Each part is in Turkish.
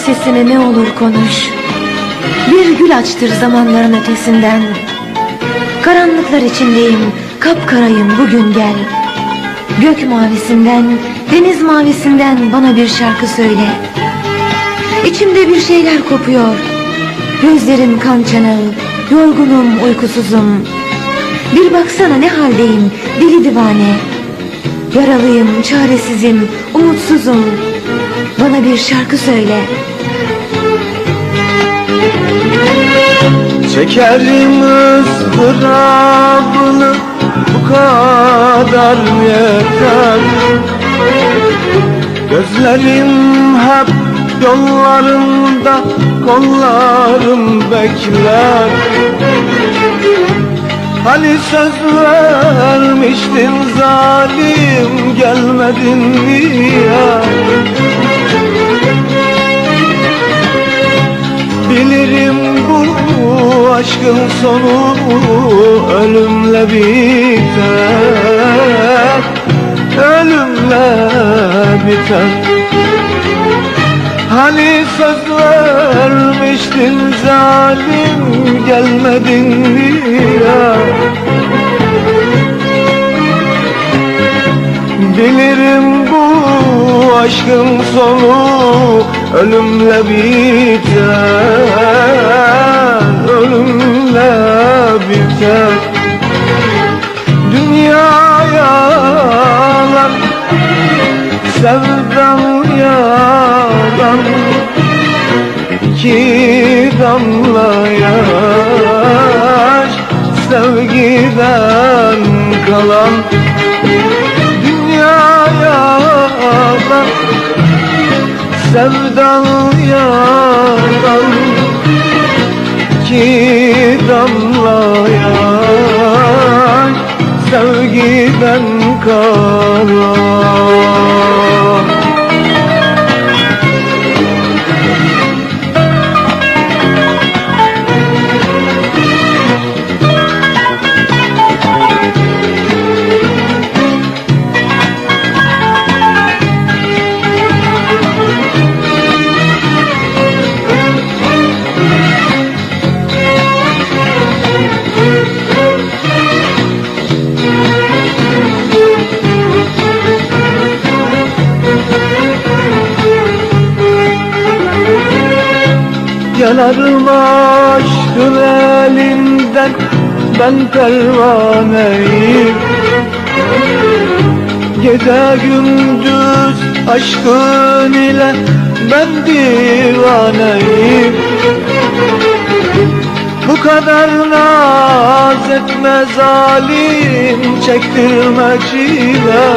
sesini ne olur konuş. Bir gül açtır zamanların ötesinden. Karanlıklar içindeyim Kapkarayım bugün gel. Gök mavisinden Deniz mavisinden bana bir şarkı söyle. İçimde bir şeyler kopuyor. Gözlerim kan çanağı Yorgunum uykusuzum. Bir baksana ne haldeyim Deli divane. Yaralıyım çaresizim Umutsuzum Bana bir şarkı söyle. Çekerim ızdırabını bu kadar yeter. Gözlerim hep yollarında kollarım bekler. Hani söz vermiştin zalim gelmedin niye aşkın sonu ölümle biter. Ölümle biter. Hani söz vermiştin zalim gelmedin niye Bilirim bu aşkın sonu ölümle biter biter Dünya yalan Sevdam yalan İki damla yaş. Sevgiden kalan. Dünyaya bak Sevdan yalan Ki damla yaş Sevgiden kalan Yanarım aşkın elinden Ben pervaneyim Gece gündüz aşkın ile Ben divaneyim Bu kadar naz etme zalim Çektirme çile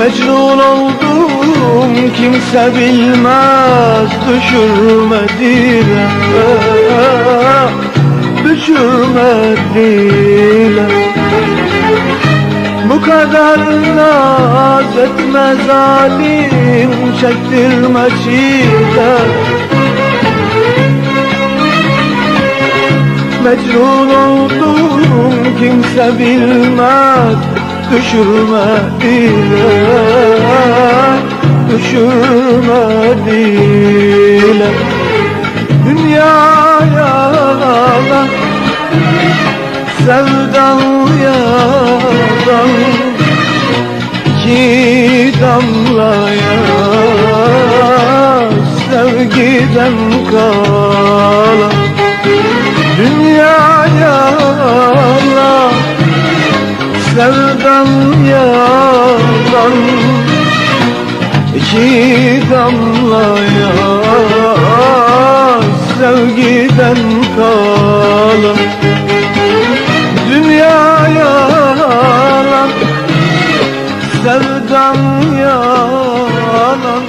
Mecnun oldum kimse bilmez Düşürme dile Düşürme dile Bu kadar naz etme zalim Çektirme çile. Mecnun oldum kimse bilmez Düşürme dile Düşürme dile. Dünya yalan Sevdan yalan İki damla yaş Sevgiden kalan sevdan yalan İki damla ya sevgiden kalan Dünya yalan sevdan yalan.